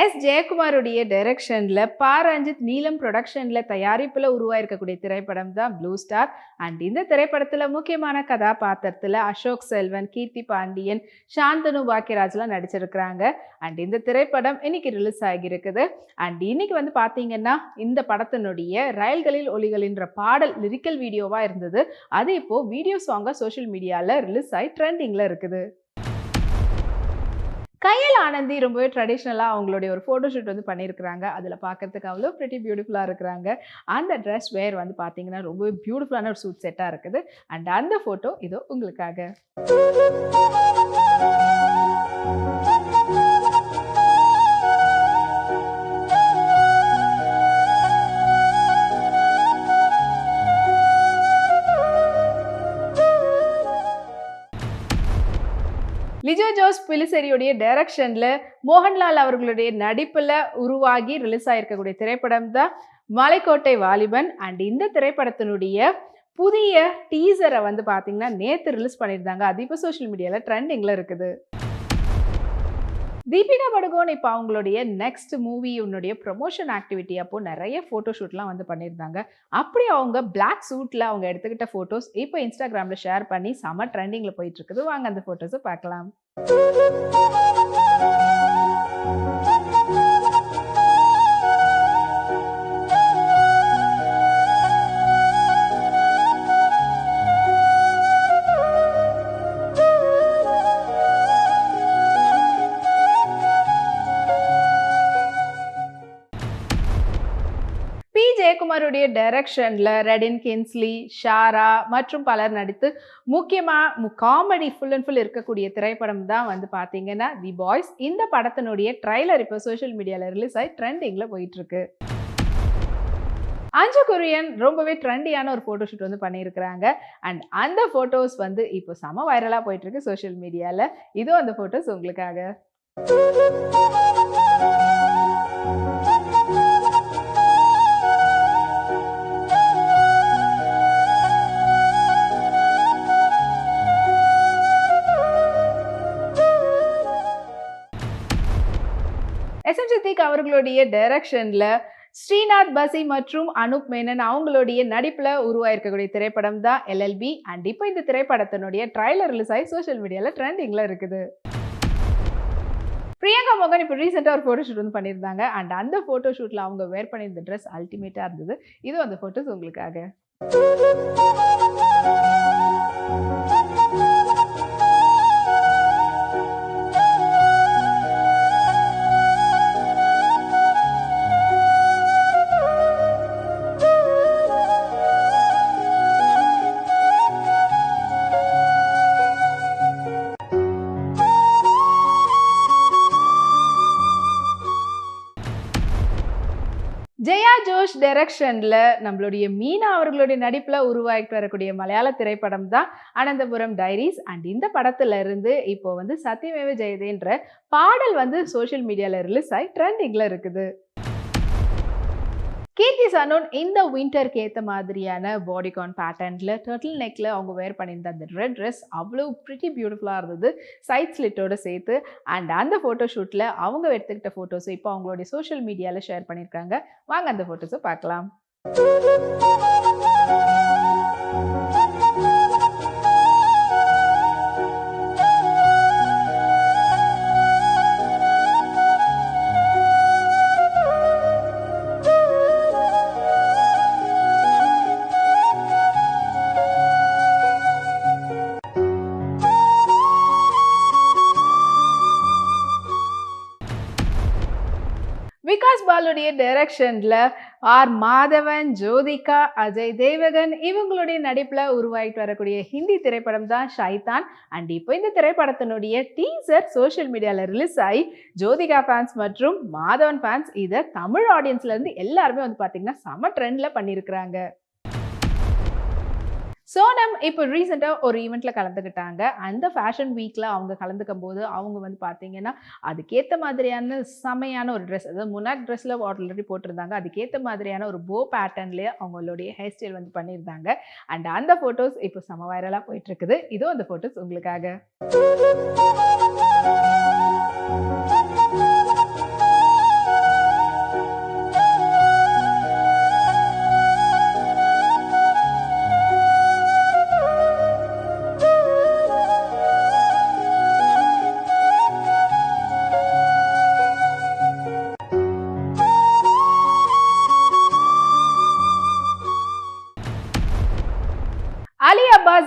S. ஜெயக்குமாருடைய டைரக்ஷனில் பா ரஞ்சித் நீலம் ப்ரொடக்ஷனில் தயாரிப்பில் உருவாயிருக்கக்கூடிய திரைப்படம் தான் ப்ளூ ஸ்டார். அண்ட் இந்த திரைப்படத்தில் முக்கியமான கதாபாத்திரத்தில் அசோக் செல்வன் கீர்த்தி பாண்டியன் சாந்தனு பாக்கியராஜ்லாம் நடிச்சிருக்கிறாங்க. அண்ட் இந்த திரைப்படம் இன்னைக்கு ரிலீஸ் ஆகியிருக்குது. அண்ட் இன்னைக்கு வந்து பார்த்தீங்கன்னா இந்த படத்தினுடைய ரயில்களில் ஒலிகளின்ற பாடல் லிரிக்கல் வீடியோவாக இருந்தது. அது இப்போது வீடியோ சாங்காக சோஷியல் மீடியாவில் ரிலீஸ் ஆகி ட்ரெண்டிங்கில் இருக்குது. கையில் ஆனந்தி ரொம்பவே ட்ரெடிஷ்னலாக அவங்களுடைய ஒரு ஃபோட்டோஷூட் வந்து பண்ணியிருக்கிறாங்க. அதில் பார்க்குறதுக்கு அவ்வளோ ப்ரிட்டி பியூட்டிஃபுல்லாக இருக்கிறாங்க. அந்த ட்ரெஸ் வேர் வந்து பார்த்தீங்கன்னா ரொம்பவே பியூட்டிஃபுல்லான ஒரு சூட் செட்டாக இருக்குது. அண்ட் அந்த ஃபோட்டோ இதோ உங்களுக்காக. ஜோஸ் பிலிசெரியுடைய டைரக்ஷனில் மோகன்லால் அவர்களுடைய நடிப்பில் உருவாகி ரிலீஸ் ஆகிருக்கக்கூடிய திரைப்படம் தான் மலைக்கோட்டை வாலிபன். அண்ட் இந்த திரைப்படத்தினுடைய புதிய டீசரை வந்து பார்த்தீங்கன்னா நேற்று ரிலீஸ் பண்ணியிருந்தாங்க. அது இப்போ சோஷியல் மீடியாவில் ட்ரெண்டிங்கில் இருக்குது. தீபிகா படுகோன் இப்போ அவங்களுடைய நெக்ஸ்ட் மூவி உன்னுடைய ப்ரொமோஷன் ஆக்டிவிட்டி அப்போது நிறைய ஃபோட்டோ ஷூட்லாம் வந்து பண்ணியிருந்தாங்க. அப்படி அவங்க பிளாக் சூட்டில் அவங்க எடுத்துக்கிட்ட ஃபோட்டோஸ் இப்போ இன்ஸ்டாகிராமில் ஷேர் பண்ணி செம ட்ரெண்டிங்கில் போயிட்டு இருக்குது. வாங்க அந்த ஃபோட்டோஸை பார்க்கலாம். ஜெயக்குமாருடைய டைரக்ஷனில் ரெடின் கின்ஸ்லி ஷாரா மற்றும் பலர் நடித்து முக்கியமாக காமெடி ஃபுல் அண்ட் ஃபுல் இருக்கக்கூடிய திரைப்படம் தான் வந்து பார்த்தீங்கன்னா தி பாய்ஸ் இந்த படத்தினுடைய ட்ரைலர் இப்போ சோஷியல் மீடியாவில் ரிலீஸ் ஆகி ட்ரெண்டிங்கில் போயிட்டுருக்கு. அஞ்சு கொரியன் ரொம்பவே ட்ரெண்டியான ஒரு ஃபோட்டோ ஷூட் வந்து பண்ணியிருக்கிறாங்க. அண்ட் அந்த ஃபோட்டோஸ் வந்து இப்போ செம வைரலாக போயிட்டுருக்கு சோஷியல் மீடியாவில் இதுவும் அந்த ஃபோட்டோஸ் உங்களுக்காக. சித்திக் டைரக்ஷனில் ஸ்ரீநாத் பசி மற்றும் அனுப் மேனன் அவங்களுடைய நடிப்பில் உருவாயிருக்கக்கூடிய திரைப்படம் தான் எல்எல்பி அண்ட் இப்போ இந்த திரைப்படத்தினுடைய ட்ரைலர் ரிலீஸ் ஆகி சோஷியல் மீடியாவில் ட்ரெண்டிங்கில் இருக்குது. பிரியங்கா மோகன் இப்போ ரீசெண்டாக ஒரு ஃபோட்டோ ஷூட் வந்து பண்ணியிருந்தாங்க. அண்ட் அந்த ஃபோட்டோ ஷூட்டில் அவங்க வேர் பண்ணியிருந்த ட்ரெஸ் அல்டிமேட்டாக இருந்தது. இது அந்த ஃபோட்டோஸ் உங்களுக்காக. ஜெயா ஜோஷ் டைரக்ஷனில் நம்மளுடைய மீனா அவர்களுடைய நடிப்பில் உருவாகிட்டு வரக்கூடிய மலையாள திரைப்படம் தான் அனந்தபுரம் டைரிஸ். அண்ட் இந்த படத்துல இருந்து இப்போ வந்து சத்தியமேவ ஜெயதேன்ற பாடல் வந்து சோஷியல் மீடியாவில் ரிலீஸ் ஆகி ட்ரெண்டிங்கில் இருக்குது. கீர்த்தி சனோன் இந்த விண்டருக்கு ஏற்ற மாதிரியான பாடிகான் பேட்டர்னில் டர்ட்டில் நெக்கில் அவங்க வேர் பண்ணியிருந்த அந்த ரெட் ட்ரெஸ் அவ்வளோ ப்ரிட்டி பியூட்டிஃபுல்லாக இருந்தது. சைட் ஸ்லிட்டோட சேர்த்து அண்ட் அந்த ஃபோட்டோ ஷூட்டில் அவங்க எடுத்துக்கிட்ட ஃபோட்டோஸை இப்போ அவங்களுடைய சோஷியல் மீடியாவில் ஷேர் பண்ணியிருக்காங்க. வாங்க அந்த ஃபோட்டோஸை பார்க்கலாம். விகாஸ் பாலுடைய டைரக்ஷனில் ஆர் மாதவன் ஜோதிகா அஜய் தேவகன் இவங்களுடைய நடிப்பில் உருவாகிட்டு வரக்கூடிய ஹிந்தி திரைப்படம் தான் ஷைதான். அண்ட் இப்போ இந்த திரைப்படத்தினுடைய டீசர் சோஷியல் மீடியாவில் ரிலீஸ் ஆகி ஜோதிகா ஃபேன்ஸ் மற்றும் மாதவன் ஃபேன்ஸ் இதை தமிழ் ஆடியன்ஸ்லேருந்து எல்லாருமே வந்து பார்த்தீங்கன்னா செம ட்ரெண்டில் பண்ணியிருக்கிறாங்க சோனம் இப்போ ரீசெண்டாக ஒரு ஈவெண்ட்டில் கலந்துக்கிட்டாங்க அந்த ஃபேஷன் வீக்கில் அவங்க கலந்துக்கும் போது அவங்க வந்து பார்த்தீங்கன்னா அதுக்கேற்ற மாதிரியான செமையான ஒரு ட்ரெஸ் அதாவது முனாக் ட்ரெஸ்ஸில் ஆல்ரெடி போட்டிருந்தாங்க. அதுக்கேற்ற மாதிரியான ஒரு போ பேட்டர்ன்லேயே அவங்களுடைய ஹேர் ஸ்டைல் வந்து பண்ணியிருந்தாங்க. அண்ட் அந்த ஃபோட்டோஸ் இப்போ செம வைரலாக போயிட்டுருக்குது இதுவும் அந்த ஃபோட்டோஸ் உங்களுக்காக.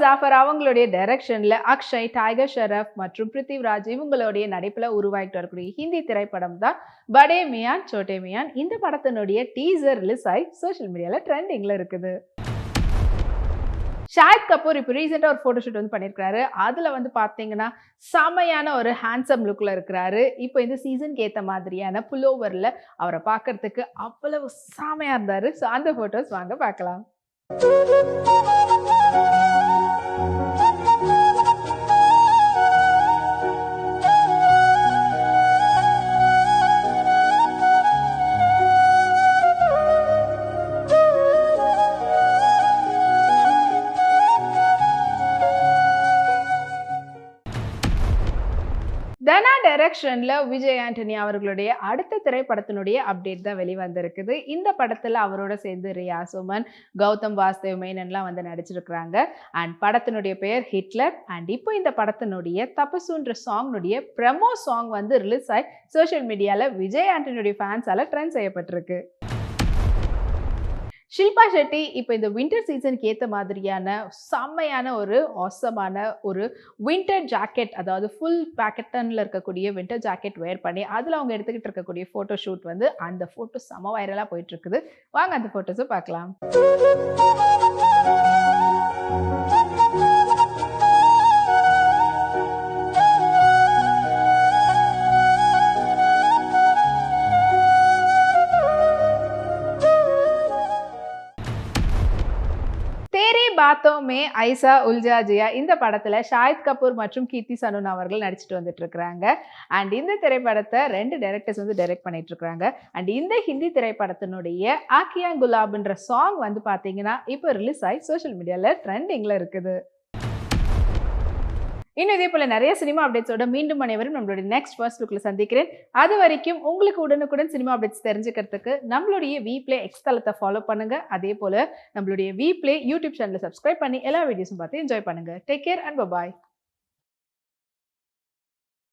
ஜாஃபர் அவங்களுடைய டைரக்ஷனில் அக்ஷய் டைகர் ஷெரப் மற்றும் பிருத்திவ்ராஜ் இவங்களுடைய நடிப்பில் உருவாகிட்டு வரக்கூடிய ஹிந்தி திரைப்படம் தான் படே மியான் சோட்டே மியான் இந்த படத்தினுடைய டீசர் ரிலீஸ் ஆகி சோஷியல் மீடியாவில் ட்ரெண்டிங்கில் இருக்குது. ஷாஹித் கபூர் இப்போ ரீசெண்டாக ஒரு ஃபோட்டோஷூட் வந்து பண்ணியிருக்காரு அதில் வந்து பார்த்தீங்கன்னா செமையான ஒரு ஹேண்ட்ஸம் லுக்கில் இருக்கிறாரு. இப்போ இந்த சீசனுக்கு ஏற்ற மாதிரியான புல்லோவரில் அவரை பார்க்கறதுக்கு அவ்வளவு செமையாக இருந்தார். ஸோ அந்த ஃபோட்டோஸ் வாங்க பார்க்கலாம். டைரக்ஷனில் விஜய் ஆண்டனி அவர்களுடைய அடுத்த திரைப்படத்தினுடைய அப்டேட் தான் வெளிவந்திருக்குது. இந்த படத்தில் அவரோட சேர்ந்து ரியா சுமன் கௌதம் வாஸ்தேவ் மேனன்லாம் வந்து நடிச்சிருக்கிறாங்க. அண்ட் படத்தினுடைய பெயர் ஹிட்லர் அண்ட் இப்போ இந்த படத்தினுடைய தபசுன்ற சாங்னுடைய ப்ரமோ சாங் வந்து ரிலீஸ் ஆகி சோஷியல் மீடியாவில் விஜய் ஆண்டனியுடைய ஃபேன்ஸால ட்ரெண்ட் செய்யப்பட்டிருக்கு. ஷில்பா ஷெட்டி இப்போ இந்த வின்டர் சீசனுக்கு ஏற்ற மாதிரியான செம்மையான ஒரு ஆசமான ஒரு வின்டர் ஜாக்கெட் அதாவது ஃபுல் பேக்கெட்டனில் இருக்கக்கூடிய வின்டர் ஜாக்கெட் வேர் பண்ணி அதில் அவங்க எடுத்துக்கிட்டு இருக்கக்கூடிய ஃபோட்டோ ஷூட் வந்து அந்த ஃபோட்டோ செம வைரலாக போயிட்டுருக்குது வாங்க அந்த ஃபோட்டோஸை பார்க்கலாம். பார்த்தோமே ஐசா உல்ஜா ஜியா இந்த படத்தில் ஷாயத் கபூர் மற்றும் கீர்த்தி சனுன் அவர்கள் நடிச்சிட்டு வந்துட்டு இருக்கிறாங்க அண்ட் இந்த திரைப்படத்தை ரெண்டு டைரக்டர்ஸ் வந்து டைரக்ட் பண்ணிட்டு அண்ட் இந்த ஹிந்தி திரைப்படத்தினுடைய ஆக்கியா குலாப்ன்ற சாங் வந்து பார்த்தீங்கன்னா இப்போ ரிலீஸ் ஆகி சோஷியல் மீடியாவில் ட்ரெண்டிங்கில் இருக்குது. இன்னும் இதே போல் நிறைய சினிமா அப்டேட்ஸோட மீண்டும் அனைவரும் நம்மளுடைய நெக்ஸ்ட் ஃபர்ஸ்ட் லுக்கில் சந்திக்கிறேன். அது வரைக்கும் உங்களுக்கு உடனுக்குடன் சினிமா அப்டேட்ஸ் தெரிஞ்சுக்கிறதுக்கு நம்மளுடைய வி பிளே எக்ஸ் தளத்தை ஃபாலோ பண்ணுங்கள் அதே போல் நம்மளுடைய வி பிளே யூடியூப் சேனலை சப்ஸ்கிரைப் பண்ணி எல்லா வீடியோஸும் பார்த்து என்ஜாய் பண்ணுங்கள் டேக் கேர் அண்ட் பாய்